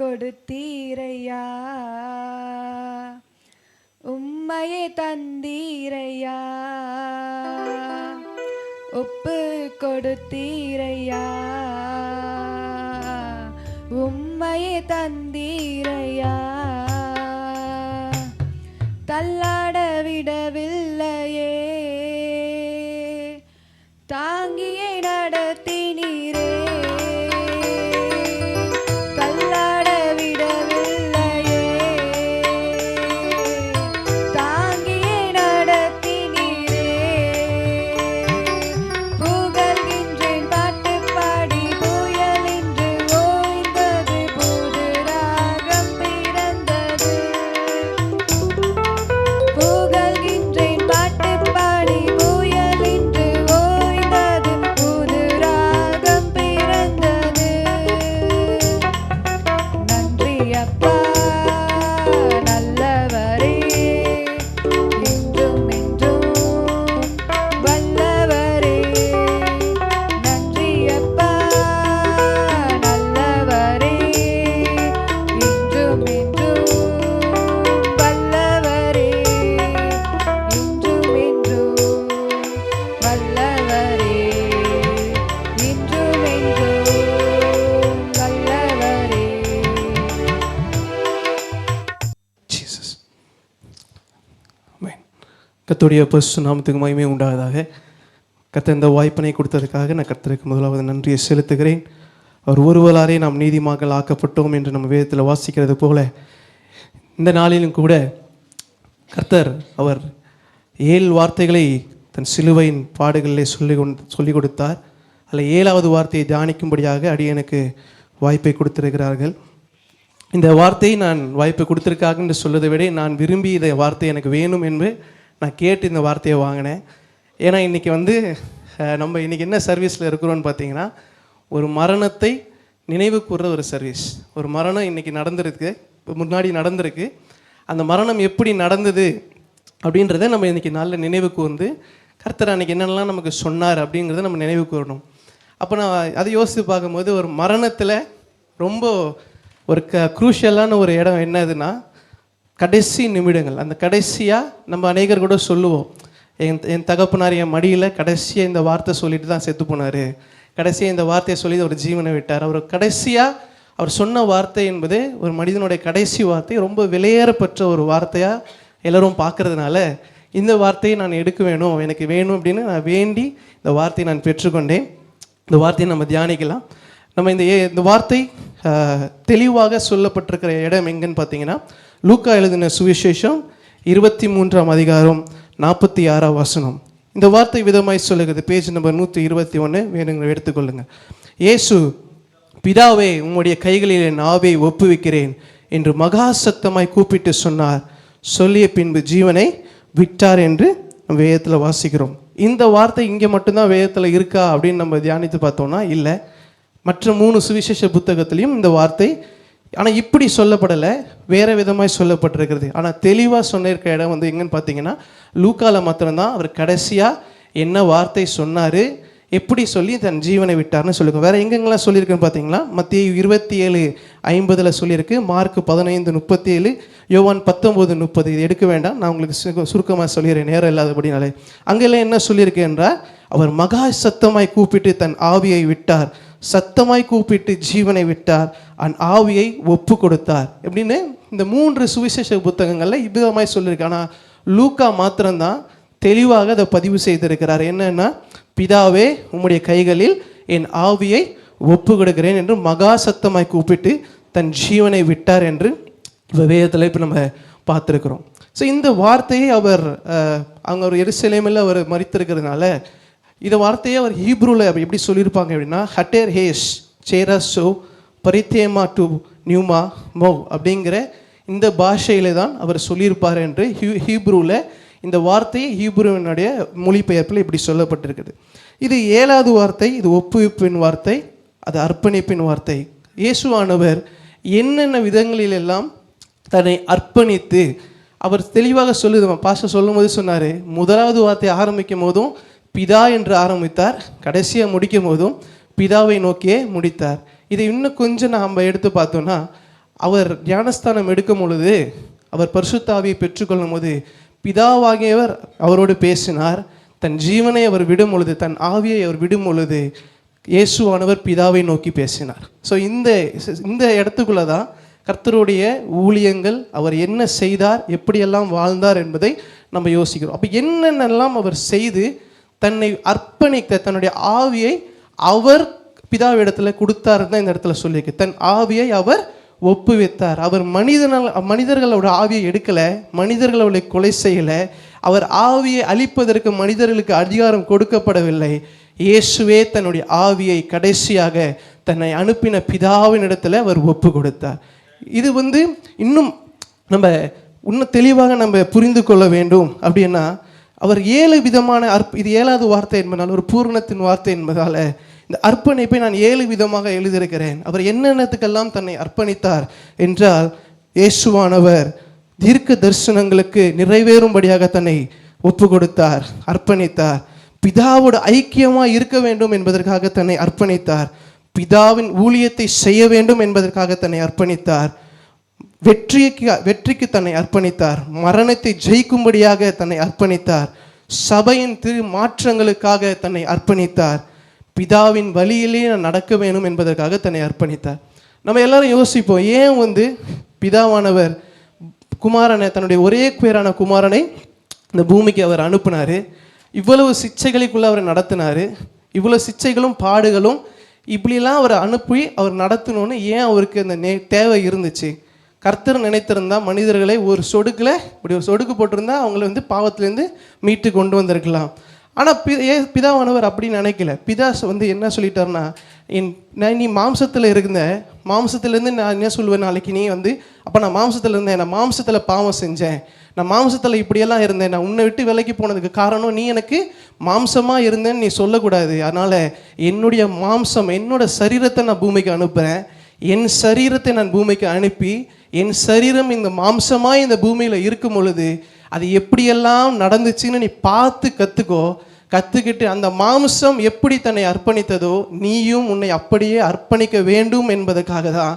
கொடுத்தீரையா? உம்மையே தந்தீரையா? ஒப்பு கொடுத்தீரையா? உம்மையே தந்தீரையா? தள்ளாட விடவில் ஆமென். கத்துடைய பசு நாமத்துக்கு மகிமை உண்டாவதாக. கர்த்தர் இந்த வாய்ப்பினை கொடுத்ததுக்காக நான் கர்த்தருக்கு முதலாவது நன்றியை செலுத்துகிறேன். அவர் ஒருவராரே நாம் நீதிமாக்கள் ஆக்கப்பட்டோம் என்று நம்ம வேதத்தில் வாசிக்கிறது போல இந்த நாளிலும் கூட கர்த்தர் அவர் ஏழு வார்த்தைகளை தன் சிலுவையின் பாடுகளிலே சொல்லி கொண்டு சொல்லிக் கொடுத்தார். அதில் ஏழாவது வார்த்தையை தியானிக்கும்படியாக அடியனுக்கு வாய்ப்பை கொடுத்திருக்கிறார்கள். இந்த வார்த்தையை நான் வாய்ப்பு கொடுத்துருக்காங்க என்று சொல்வதை விட நான் விரும்பி இந்த வார்த்தை எனக்கு வேணும் என்று நான் கேட்டு இந்த வார்த்தையை வாங்கினேன். ஏன்னா இன்றைக்கி வந்து நம்ம இன்றைக்கி என்ன சர்வீஸில் இருக்கிறோன்னு பார்த்தீங்கன்னா ஒரு மரணத்தை நினைவு கூர்ற ஒரு சர்வீஸ். ஒரு மரணம் இன்றைக்கி நடந்திருக்கு முன்னாடி நடந்திருக்கு. அந்த மரணம் எப்படி நடந்தது அப்படின்றத நம்ம இன்றைக்கி நல்ல நினைவு கூர்ந்து கர்த்தர் அன்றைக்கி என்னென்னலாம் நமக்கு சொன்னார் அப்படிங்கிறத நம்ம நினைவு கூறணும். அப்போ நான் அதை யோசித்து பார்க்கும்போது ஒரு மரணத்தில் ரொம்ப ஒரு க குரூஷியலான ஒரு இடம் என்னதுன்னா கடைசி நிமிடங்கள். அந்த கடைசியாக நம்ம அநேகர் கூட சொல்லுவோம் என் என் தகப்பனார் என் மடியில் கடைசியாக இந்த வார்த்தை சொல்லிட்டு தான் செத்து போனார். கடைசியாக இந்த வார்த்தையை சொல்லி அவர் ஜீவனை விட்டார். அவர் கடைசியாக அவர் சொன்ன வார்த்தை என்பது ஒரு மனிதனுடைய கடைசி வார்த்தை ரொம்ப விலையேறப்பட்ட ஒரு வார்த்தையாக எல்லோரும் பார்க்கறதுனால இந்த வார்த்தையை நான் எடுக்க வேணும் எனக்கு வேணும் அப்படின்னு நான் வேண்டி இந்த வார்த்தையை நான் பெற்றுக்கொண்டேன். இந்த வார்த்தையை நம்ம தியானிக்கலாம். நம்ம இந்த ஏ- இந்த வார்த்தை தெளிவாக சொல்லப்பட்டிருக்கிற இடம் எங்கன்னு பார்த்தீங்கன்னா லூக்கா எழுதின சுவிசேஷம் இருபத்தி மூன்றாம் அதிகாரம் நாற்பத்தி ஆறாம் வசனம். இந்த வார்த்தை விதமாய் சொல்லுகிறது. பேஜ் நம்பர் நூற்றி இருபத்தி ஒன்று வேணுங்கிற எடுத்துக்கொள்ளுங்க. இயேசு பிதாவே உம்முடைய கைகளில் என் ஆவை ஒப்புவிக்கிறேன் என்று மகா சத்தமாய் கூப்பிட்டு சொன்னார். சொல்லிய பின்பு ஜீவனை விட்டார் என்று வேதத்தில் வாசிக்கிறோம். இந்த வார்த்தை இங்கே மட்டும்தான் வேதத்தில் இருக்கா அப்படின்னு நம்ம தியானித்து பார்த்தோம்னா இல்லை. மற்ற மூணு சுவிசேஷ புத்தகத்திலையும் இந்த வார்த்தை ஆனால் இப்படி சொல்லப்படலை வேறு விதமாக சொல்லப்பட்டிருக்கிறது. ஆனால் தெளிவாக சொன்னிருக்க இடம் வந்து எங்கன்னு பார்த்தீங்கன்னா லூக்கால மாத்திரம்தான். அவர் கடைசியாக என்ன வார்த்தை சொன்னார் எப்படி சொல்லி தன் ஜீவனை விட்டார்னு சொல்லியிருக்கோம் வேறு எங்கெங்கெல்லாம் சொல்லியிருக்குன்னு பார்த்தீங்களா மத்திய இருபத்தி ஏழு ஐம்பதில் சொல்லியிருக்கு மார்க் பதினைந்து முப்பத்தி ஏழு யோவான் பத்தொம்போது முப்பது. இது எடுக்க வேண்டாம் நான் உங்களுக்கு சு- சுருக்கமாக சொல்லிடுறேன் நேரம் இல்லாதபடினாலே. அங்கெல்லாம் என்ன சொல்லியிருக்கேன் என்றால் அவர் மகா சத்தமாய் கூப்பிட்டு தன் ஆவியை விட்டார். சத்தமாய் கூப்பிட்டு ஜீவனை விட்டார். அன் ஆவியை ஒப்பு கொடுத்தார். எப்படின்னு இந்த மூன்று சுவிசேஷ புத்தகங்களில் இவ்விதமாய் சொல்லியிருக்கு. ஆனால் லூக்கா மாத்திரம்தான் தெளிவாக அதை பதிவு செய்திருக்கிறார். என்னன்னா பிதாவே உம்முடைய கைகளில் என் ஆவியை ஒப்பு கொடுக்கிறேன் என்று மகா சத்தமாய் கூப்பிட்டு தன் ஜீவனை விட்டார் என்று இப்போ வேதத்தில் இப்போ நம்ம பார்த்துருக்குறோம். ஸோ இந்த வார்த்தையை அவர் அவங்க ஒரு எருசலேமில் அவர் மறித்திருக்கிறதுனால இந்த வார்த்தையை அவர் ஹீப்ரூவில் எப்படி சொல்லியிருப்பாங்க அப்படின்னா ஹட்டேர் ஹேஷ் சேரஸோ பரித்தேமா டு நியூமா மோ அப்படிங்கிற இந்த பாஷையில் தான் அவர் சொல்லியிருப்பார் என்று ஹீ ஹீப்ரூவில் இந்த வார்த்தையை ஹீப்ருவினுடைய மொழிபெயர்ப்பில் இப்படி சொல்லப்பட்டிருக்குது. இது ஏழாவது வார்த்தை இது ஒப்புவிப்பின் வார்த்தை அது அர்ப்பணிப்பின் வார்த்தை. இயேசுவானவர் என்னென்ன விதங்களிலெல்லாம் தன்னை அர்ப்பணித்து அவர் தெளிவாக சொல்லுது பாஸ்டர் சொல்லும்போது சொன்னார் முதலாவது வார்த்தை ஆரம்பிக்கும் போதும் பிதா என்று ஆரம்பித்தார். கடைசியாக முடிக்கும் போதும் பிதாவை நோக்கியே முடித்தார். இதை இன்னும் கொஞ்சம் நாம் எடுத்து பார்த்தோம்னா அவர் ஞானஸ்தானம் எடுக்கும் பொழுது அவர் பரிசுத்தாவியை பெற்றுக்கொள்ளும் போது பிதாவாகியவர் அவரோடு பேசினார். தன் ஜீவனை அவர் விடும் பொழுது தன் ஆவியை அவர் விடும் பொழுது இயேசுவானவர் பிதாவை நோக்கி பேசினார். ஸோ இந்த இந்த இடத்துக்குள்ள தான் கர்த்தருடைய ஊழியங்கள் அவர் என்ன செய்தார் எப்படியெல்லாம் வாழ்ந்தார் என்பதை நம்ம யோசிக்கிறோம். அப்போ என்னென்னலாம் அவர் செய்து தன்னை அர்ப்பணித்த தன்னுடைய ஆவியை அவர் பிதாவிடத்தில் கொடுத்தாருன்னு தான் இந்த இடத்துல சொல்லியிருக்கு. தன் ஆவியை அவர் ஒப்புவித்தார். அவர் மனிதனால் மனிதர்களோட ஆவியை எடுக்கலை மனிதர்களோட கொலை செய்யலை அவர் ஆவியை அழிப்பதற்கு மனிதர்களுக்கு அதிகாரம் கொடுக்கப்படவில்லை. இயேசுவே தன்னுடைய ஆவியை கடைசியாக தன்னை அனுப்பின பிதாவின் இடத்துல அவர் ஒப்பு கொடுத்தார். இது வந்து இன்னும் நம்ம இன்னும் தெளிவாக நம்ம புரிந்து கொள்ள வேண்டும். அப்படின்னா அவர் ஏழு விதமான அற்ப இது ஏழாவது வார்த்தை என்பதால் ஒரு பூரணத்தின் வார்த்தை என்பதால் இந்த அர்ப்பணிப்பை நான் ஏழு விதமாக எழுதியிருக்கிறேன். அவர் என்னென்னத்துக்கெல்லாம் தன்னை அர்ப்பணித்தார் என்றால் இயேசுவானவர் தீர்க்க தரிசனங்களுக்கு நிறைவேறும்படியாக தன்னை ஒப்பு கொடுத்தார் அர்ப்பணித்தார். பிதாவோட ஐக்கியமாக இருக்க வேண்டும் என்பதற்காக தன்னை அர்ப்பணித்தார். பிதாவின் ஊழியத்தை செய்ய வேண்டும் என்பதற்காக தன்னை அர்ப்பணித்தார். வெற்றிக்கு வெற்றிக்கு தன்னை அர்ப்பணித்தார். மரணத்தை ஜெயிக்கும்படியாக தன்னை அர்ப்பணித்தார். சபையின் திரு மாற்றங்களுக்காக தன்னை அர்ப்பணித்தார். பிதாவின் வழியிலே நான் நடக்க வேணும் என்பதற்காக தன்னை அர்ப்பணித்தார். நம்ம எல்லாரும் யோசிப்போம் ஏன் வந்து பிதாவானவர் குமாரனை தன்னுடைய ஒரே பேரான குமாரனை இந்த பூமிக்கு அவர் அனுப்பினார்? இவ்வளவு சிச்சைகளுக்குள்ளே அவர் நடத்தினார். இவ்வளோ சிச்சைகளும் பாடுகளும் இப்படிலாம் அவரை அனுப்பி அவர் நடத்தணும்னு ஏன் அவருக்கு அந்த நே தேவை இருந்துச்சு? கர்த்தர் நினைத்திருந்தா மனிதர்களை ஒரு சொடுக்கில் இப்படி ஒரு சொடுக்கு போட்டிருந்தா அவங்கள வந்து பாவத்திலேருந்து மீட்டு கொண்டு வந்திருக்கலாம். ஆனால் பி ஏ பிதாவானவர் அப்படி நினைக்கல. பிதா வந்து என்ன சொல்லிட்டாருன்னா என் நான் நீ மாம்சத்தில் இருந்த மாம்சத்துலேருந்து நான் என்ன சொல்லுவேன் நாளைக்கு நீ வந்து அப்போ நான் மாம்சத்தில் இருந்தேன் நான் மாம்சத்தில் பாவம் செஞ்சேன். நான் மாம்சத்தில் இப்படியெல்லாம் இருந்தேன் நான் உன்னை விட்டு விலைக்கு போனதுக்கு காரணம் நீ எனக்கு மாம்சமாக இருந்தேன்னு நீ சொல்லக்கூடாது. அதனால் என்னுடைய மாம்சம் என்னோட சரீரத்தை நான் பூமிக்கு அனுப்புகிறேன் என் சரீரத்தை நான் பூமிக்கு அனுப்பி என் சரீரம் இந்த மாம்சமாக இந்த பூமியில் இருக்கும் பொழுது அது எப்படியெல்லாம் நடந்துச்சுன்னு நீ பார்த்து கற்றுக்கோ கற்றுக்கிட்டு அந்த மாம்சம் எப்படி தன்னை அர்ப்பணித்ததோ நீயும் உன்னை அப்படியே அர்ப்பணிக்க வேண்டும் என்பதற்காக தான்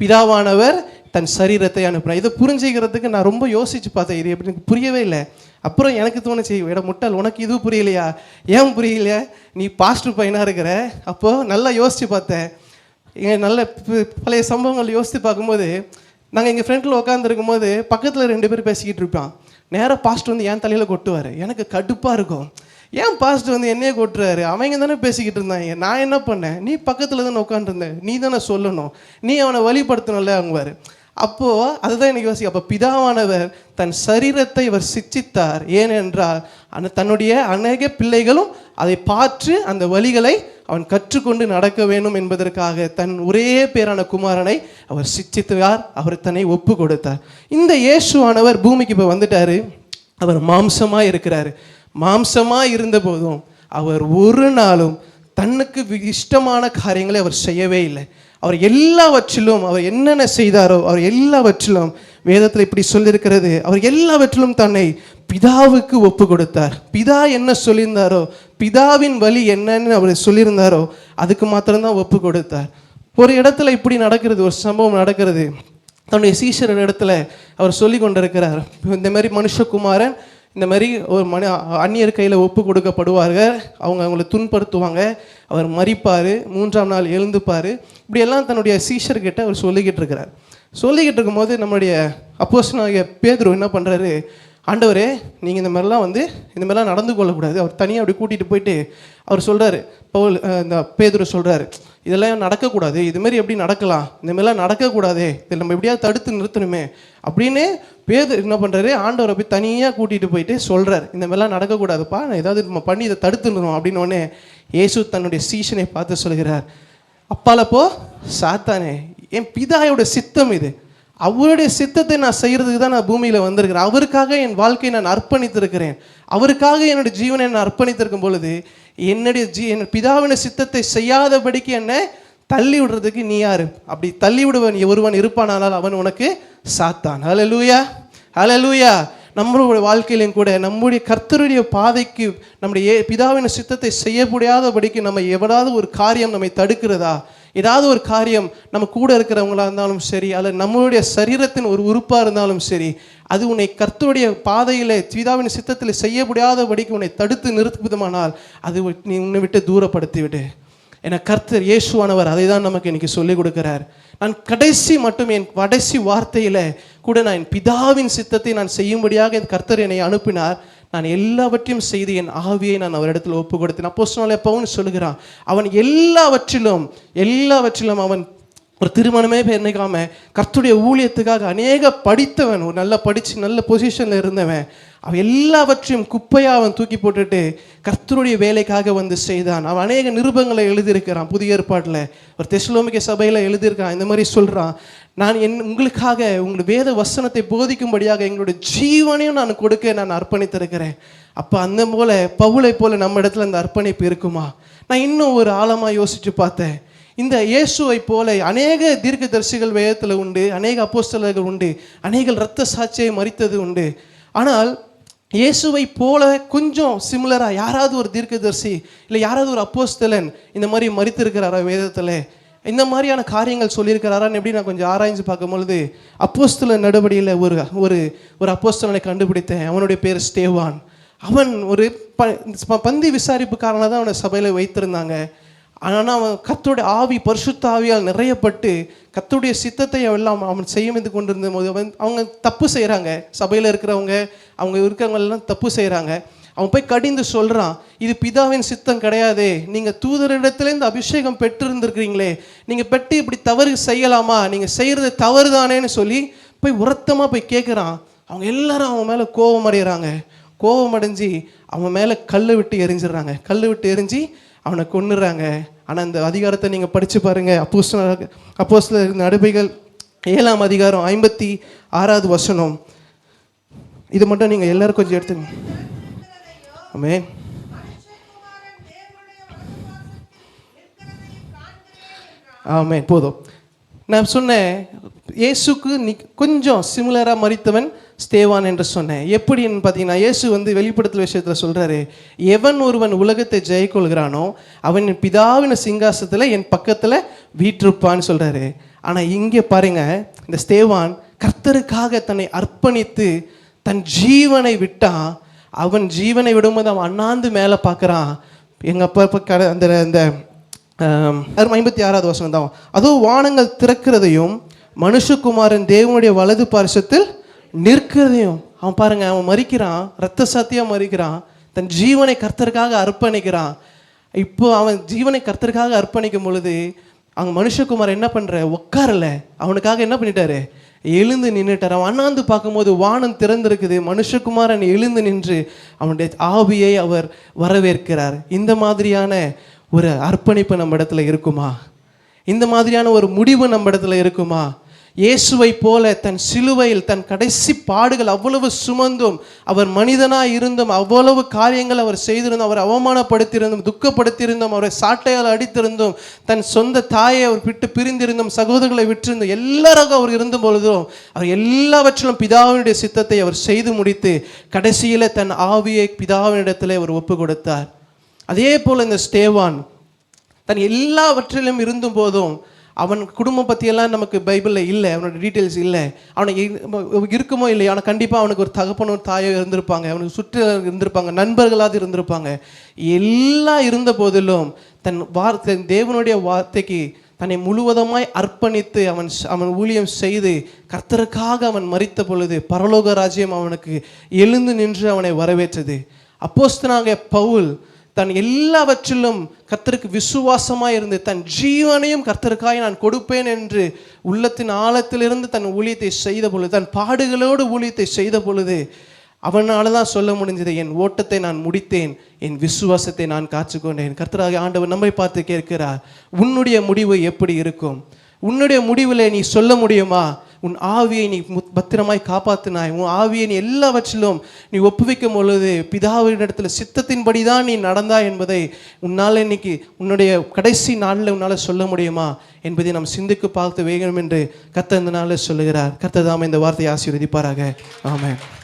பிதாவானவர் தன் சரீரத்தை அனுப்புகிறார் இதை புரிஞ்சுக்கிறதுக்கு நான் ரொம்ப யோசித்து பார்த்தேன். இது எப்படி எனக்கு புரியவே இல்லை. அப்புறம் எனக்கு தோணுச்சு இட முட்டாள் உனக்கு இதுவும் புரியலையா? ஏன் புரியலையா நீ பாஸ்டர் பையனாக இருக்கிற? அப்போது நல்லா யோசித்து பார்த்தேன். நல்ல பழைய சம்பவங்கள் யோசித்து பார்க்கும்போது நாங்கள் எங்கள் ஃப்ரெண்டில் உட்காந்துருக்கும் போது பக்கத்தில் ரெண்டு பேர் பேசிக்கிட்டு இருப்பான். நேராக பாஸ்ட் வந்து என் தலையில் கொட்டுவார். எனக்கு கடுப்பாக இருக்கும். ஏன் பாஸ்ட் வந்து என்னையே கொட்டுறாரு? அவங்க தானே பேசிக்கிட்டு இருந்தாங்க. நான் என்ன பண்ணேன்? நீ பக்கத்தில் தானே உட்காந்துருந்தேன் நீ தானே சொல்லணும். நீ அவனை வழிபடுத்தணும்ல அவங்குவார் அப்போது அதுதான் எனக்கு யோசிக்க அப்போ பிதாவானவர் தன் சரீரத்தை இவர் சிச்சித்தார். ஏனென்றால் அந்த தன்னுடைய அநேக பிள்ளைகளும் அதை பார்த்து அந்த வழிகளை அவன் கற்றுக்கொண்டு நடக்க வேண்டும் என்பதற்காக தன் ஒரே பேரான குமாரனை அவர் சிச்சித்தார் அவர் தன்னை ஒப்பு கொடுத்தார் இந்த இயேசுவானவர் பூமிக்கு இப்போ வந்துட்டாரு. அவர் மாம்சமாக இருக்கிறாரு. மாம்சமாக இருந்த போதும் அவர் ஒரு நாளும் தன்னுக்கு இஷ்டமான காரியங்களை அவர் செய்யவே இல்லை. அவர் எல்லாவற்றிலும் அவர் என்னென்ன செய்தாரோ அவர் எல்லாவற்றிலும் வேதத்தில் இப்படி சொல்லியிருக்கிறது. அவர் எல்லாவற்றிலும் தன்னை பிதாவுக்கு ஒப்பு கொடுத்தார் பிதா என்ன சொல்லியிருந்தாரோ பிதாவின் வழி என்னன்னு அவர் சொல்லியிருந்தாரோ அதுக்கு மாத்திரம்தான் ஒப்பு கொடுத்தார் ஒரு இடத்துல இப்படி நடக்கிறது ஒரு சம்பவம் நடக்கிறது. தன்னுடைய சீஷர் இடத்துல அவர் சொல்லி கொண்டிருக்கிறார் இந்த மாதிரி மனுஷகுமாரன் இந்த மாதிரி ஒரு மனு அந்நியர் கையில் ஒப்பு கொடுக்கப்படுவார்கள். அவங்க அவங்கள துன்படுத்துவாங்க அவர் மறிப்பார் மூன்றாம் நாள் எழுந்துப்பார். இப்படியெல்லாம் தன்னுடைய சீஷர்கிட்ட அவர் சொல்லிக்கிட்டு இருக்கிறார். சொல்லிக்கிட்டு இருக்கும்போது நம்மளுடைய அப்போசனாகிய பேதுரு என்ன பண்ணுறாரு ஆண்டவரே நீங்கள் இந்த மாதிரிலாம் வந்து இந்த மாதிரிலாம் நடந்து கொள்ளக்கூடாது. அவர் தனியாக அப்படி கூட்டிகிட்டு போயிட்டு அவர் சொல்கிறாரு பவுல் இந்த பேதுரு சொல்கிறாரு இதெல்லாம் நடக்கக்கூடாது? இதுமாரி எப்படி நடக்கலாம்? இந்தமாரிலாம் நடக்கக்கூடாது நடக்கக்கூடாதே. இதில் நம்ம எப்படியாவது தடுத்து நிறுத்தணுமே. அப்படின்னு பேது என்ன பண்ணுறாரு ஆண்டவரை போய் தனியாக கூட்டிகிட்டு போயிட்டு சொல்கிறார் இந்த மாதிரிலாம் நடக்கக்கூடாதுப்பா. நான் ஏதாவது நம்ம பண்ணி இதை தடுத்துடணும் அப்படின்னோடனே இயேசு தன்னுடைய சீஷனை பார்த்து சொல்கிறார். அப்பாலப்போ சாத்தானே என் பிதாயோட சித்தம் இது. அவருடைய சித்தத்தை நான் செய்கிறதுக்கு தான் நான் பூமியில் வந்திருக்கிறேன். அவருக்காக என் வாழ்க்கையை நான் அர்ப்பணித்திருக்கிறேன். அவருக்காக என்னுடைய ஜீவனை நான் அர்ப்பணித்திருக்கும் பொழுது என்னுடைய ஜீ என் பிதாவின சித்தத்தை செய்யாதபடிக்கு என்ன தள்ளி விடுறதுக்கு நீ யார்? அப்படி தள்ளி விடுவன் ஒருவன் இருப்பானால் அவன் உனக்கு சாத்தான். ஹalleluya ஹalleluya நம்மளுடைய வாழ்க்கையிலும் கூட நம்முடைய கர்த்தருடைய பாதைக்கு நம்முடைய பிதாவின பிதாவின் சித்தத்தை செய்ய முடியாதபடிக்கு நம்ம எவராவது ஒரு காரியம் நம்மை தடுக்கிறதா? ஏதாவது ஒரு காரியம் நம்ம கூட இருக்கிறவங்களா இருந்தாலும் சரி அல்லது நம்மளுடைய சரீரத்தின் ஒரு உறுப்பாக இருந்தாலும் சரி அது உன்னை கர்த்தருடைய பாதையில் பிதாவின் சித்தத்தில் செய்ய முடியாதபடிக்கு உன்னை தடுத்து நிறுத்துவதுமானால் அது நீ உன்னை விட்டு தூரப்படுத்தி விடு என கர்த்தர் இயேசுவானவர் அதை தான் நமக்கு இன்னைக்கு சொல்லிக் கொடுக்கிறார். நான் கடைசி மட்டும் என் கடைசி வார்த்தையில் கூட நான் என் பிதாவின் சித்தத்தை நான் செய்யும்படியாக என் கர்த்தர் என்னை அனுப்பினார். நான் எல்லாவற்றையும் செய்து என் ஆவியை நான் அவரிடத்தில் ஒப்பு கொடுத்தேன் அப்போ சொன்னாலே பவுன் சொல்லுகிறான் அவன் எல்லாவற்றிலும் எல்லாவற்றிலும் அவன் ஒரு திருமணமே நினைக்காம கர்த்துடைய ஊழியத்துக்காக அநேக படித்தவன் ஒரு நல்லா படித்து நல்ல பொசிஷனில் இருந்தவன் அவன் எல்லாவற்றையும் குப்பையாக அவன் தூக்கி போட்டுட்டு கர்த்தருடைய வேலைக்காக வந்து செய்தான். அவன் அநேக நிருபங்களை எழுதியிருக்கிறான் புதிய ஏற்பாட்டில். ஒரு தெஸ்லோமிக்க சபையில் எழுதியிருக்கான் இந்த மாதிரி சொல்கிறான் நான் என் உங்களுக்காக உங்களுடைய வேத வசனத்தை போதிக்கும்படியாக எங்களுடைய ஜீவனையும் நான் கொடுக்க நான் அர்ப்பணித்திருக்கிறேன். அப்போ அந்த போல பவுளை போல நம்ம இடத்துல அந்த அர்ப்பணிப்பு இருக்குமா? நான் இன்னும் ஒரு ஆழமாக யோசித்து பார்த்தேன். இந்த இயேசுவை போல அநேக தீர்க்கதரிசிகள் வேதத்தில் உண்டு அநேக அப்போஸ்தலர்கள் உண்டு அநேக இரத்த சாட்சியை மறித்தது உண்டு. ஆனால் இயேசுவை போல கொஞ்சம் சிமிலராக யாராவது ஒரு தீர்க்கதரிசி இல்லை யாராவது ஒரு அப்போஸ்தலன் இந்த மாதிரி மறித்திருக்கிறாரா வேதத்தில்? இந்த மாதிரியான காரியங்கள் சொல்லியிருக்கிறாரான்னு எப்படி நான் கொஞ்சம் ஆராய்ஞ்சு பார்க்கும் பொழுது அப்போஸ்தல நடவடிக்கையில் ஒரு ஒரு ஒரு அப்போஸ்தலனை கண்டுபிடித்தேன். அவனுடைய பேர் ஸ்டேவான். அவன் ஒரு ப பந்தி விசாரிப்புக்காரனாக தான் அவனை சபையில் வைத்திருந்தாங்க. ஆனால் அவன் கத்துடைய ஆவி பரிசுத்த ஆவியால் நிறையப்பட்டு கத்துடைய சித்தத்தை எல்லாம் அவன் செய்யமிந்து கொண்டிருந்த போது அவன் அவங்க தப்பு செய்கிறாங்க சபையில் இருக்கிறவங்க அவங்க இருக்கிறவங்க எல்லாம் தப்பு செய்கிறாங்க அவன் போய் கடிந்து சொல்கிறான் இது பிதாவின் சித்தம் கிடையாதே. நீங்கள் தூதரிடத்துலேருந்து அபிஷேகம் பெற்றிருந்திருக்கிறீங்களே. நீங்கள் பெற்று இப்படி தவறு செய்யலாமா? நீங்கள் செய்கிறது தவறு தானேன்னு சொல்லி போய் உரத்தமாக போய் கேட்குறான் அவங்க எல்லாரும் அவன் மேலே கோபம் அடைகிறாங்க கோபம் அடைஞ்சு அவன் மேலே கல் விட்டு எரிஞ்சிடுறாங்க. கல் விட்டு எரிஞ்சு அவனை கொன்னுறாங்க. ஆனால் இந்த அதிகாரத்தை நீங்கள் படித்து பாருங்கள் அப்போஸ் அப்போஸ்ல நடுபைகள் ஏழாம் அதிகாரம் ஐம்பத்தி ஆறாவது வசனம். இது மட்டும் நீங்கள் எல்லோரும் கொஞ்சம் எடுத்துங்க. ஆமே ஆமே போதும். நான் சொன்னேன் இயேசுக்கு நீ கொஞ்சம் சிமிலராக மறித்தவன் ஸ்தேவான் என்று சொன்னேன். எப்படின்னு பார்த்தீங்கன்னா இயேசு வந்து வெளிப்படுத்தல் விஷயத்தில் சொல்கிறாரு எவன் ஒருவன் உலகத்தை ஜெயிக்கொள்கிறானோ அவன் என் பிதாவின சிங்காசத்தில் என் பக்கத்தில் வீற்றிருப்பான்னு சொல்கிறாரு ஆனால் இங்கே பாருங்க இந்த ஸ்தேவான் கர்த்தருக்காக தன்னை அர்ப்பணித்து தன் ஜீவனை விட்டான் அவன் ஜீவனை விடும்போது அவன் அண்ணாந்து மேலே பார்க்குறான் எங்கள் அப்பா இப்போ கட அந்த அந்த ஐம்பத்தி ஆறாவது வசனம் தான். அதுவும் வானங்கள் திறக்கிறதையும் மனுஷகுமாரன் தேவனுடைய வலது பாரிசத்தில் நிற்கிறதையும் அவன் பாருங்க அவன் மறிக்கிறான் ரத்த சாத்தியாக மறிக்கிறான் தன் ஜீவனை கர்த்தருக்காக அர்ப்பணிக்கிறான். இப்போ அவன் ஜீவனை கர்த்தருக்காக அர்ப்பணிக்கும் பொழுது அவங்க மனுஷகுமார் என்ன பண்ணுற உட்காரல. அவனுக்காக என்ன பண்ணிட்டாரு? எழுந்து நின்றுட்டார் அவன் அண்ணாந்து பார்க்கும்போது வானம் திறந்திருக்குது. மனுஷகுமாரன் எழுந்து நின்று அவனுடைய ஆவியை அவர் வரவேற்கிறார். இந்த மாதிரியான ஒரு அர்ப்பணிப்பு நம்ம இடத்துல இருக்குமா? இந்த மாதிரியான ஒரு முடிவு நம்ம இடத்துல இருக்குமா? இயேசுவை போல தன் சிலுவையில் தன் கடைசி பாடுகள் அவ்வளவு சுமந்தும் அவர் மனிதனாக இருந்தும் அவ்வளவு காரியங்கள் அவர் செய்திருந்தும் அவர் அவமானப்படுத்தியிருந்தும் துக்கப்படுத்தியிருந்தும் அவரை சாட்டையால் அடித்திருந்தும் தன் சொந்த தாயை அவர் விட்டு பிரிந்திருந்தும் சகோதரர்களை விட்டிருந்தும் எல்லாராக அவர் இருந்தும் பொழுதும் அவர் எல்லாவற்றிலும் பிதாவினுடைய சித்தத்தை அவர் செய்து முடித்து கடைசியில் தன் ஆவியை பிதாவினிடத்தில் அவர் ஒப்பு கொடுத்தார் அதே போல் இந்த ஸ்டேவான் தன் எல்லாவற்றிலும் இருந்தும் போதும் அவன் குடும்பம் பற்றியெல்லாம் நமக்கு பைபிளில் இல்லை அவனோட டீட்டெயில்ஸ் இல்லை. அவனை இருக்குமோ இல்லை ஆனால் கண்டிப்பாக அவனுக்கு ஒரு தகப்பனும் ஒரு தாயோ இருந்திருப்பாங்க. அவனுக்கு சுற்று இருந்திருப்பாங்க நண்பர்களாவது இருந்திருப்பாங்க. எல்லாம் இருந்த போதிலும் தன் வார்த்தை தேவனுடைய வார்த்தைக்கு தன்னை முழுவதுமாய் அர்ப்பணித்து அவன் அவன் ஊழியம் செய்து கர்த்தருக்காக அவன் மறித்த பொழுது பரலோக ராஜ்யம் அவனுக்கு எழுந்து நின்று அவனை வரவேற்றது. அப்போஸ்தனாக பவுல் தன் எல்லாவற்றிலும் கர்த்தருக்கு விசுவாசமாக இருந்து தன் ஜீவனையும் கர்த்தருக்காய் நான் கொடுப்பேன் என்று உள்ளத்தின் ஆழத்திலிருந்து தன் ஊழியத்தை செய்த பொழுது தன் பாடுகளோடு ஊழியத்தை செய்த பொழுது அவனால் தான் சொல்ல முடிஞ்சது என் ஓட்டத்தை நான் முடித்தேன் என் விசுவாசத்தை நான் காத்துக்கொண்டேன். கர்த்தராக ஆண்டவர் நம்மை பார்த்து கேட்கிறார் உன்னுடைய முடிவு எப்படி இருக்கும்? உன்னுடைய முடிவில் நீ சொல்ல முடியுமா? உன் ஆவியை நீ முத்- பத்திரமாய் காப்பாற்றினாய் உன் ஆவியை நீ எல்லாவற்றிலும் நீ ஒப்புவிக்கும் பொழுது பிதாவினிடத்தில் சித்தத்தின்படி தான் நீ நடந்தாய் என்பதை உன்னால் இன்னைக்கு உன்னுடைய கடைசி நாளில் உன்னால் சொல்ல முடியுமா என்பதை நாம் சிந்திக்கு பார்த்து வேகணும் என்று கத்த இந்த நாளில் சொல்லுகிறார். கர்த்தர் இந்த வார்த்தையை ஆசீர்வதிப்பாராக. ஆமாம்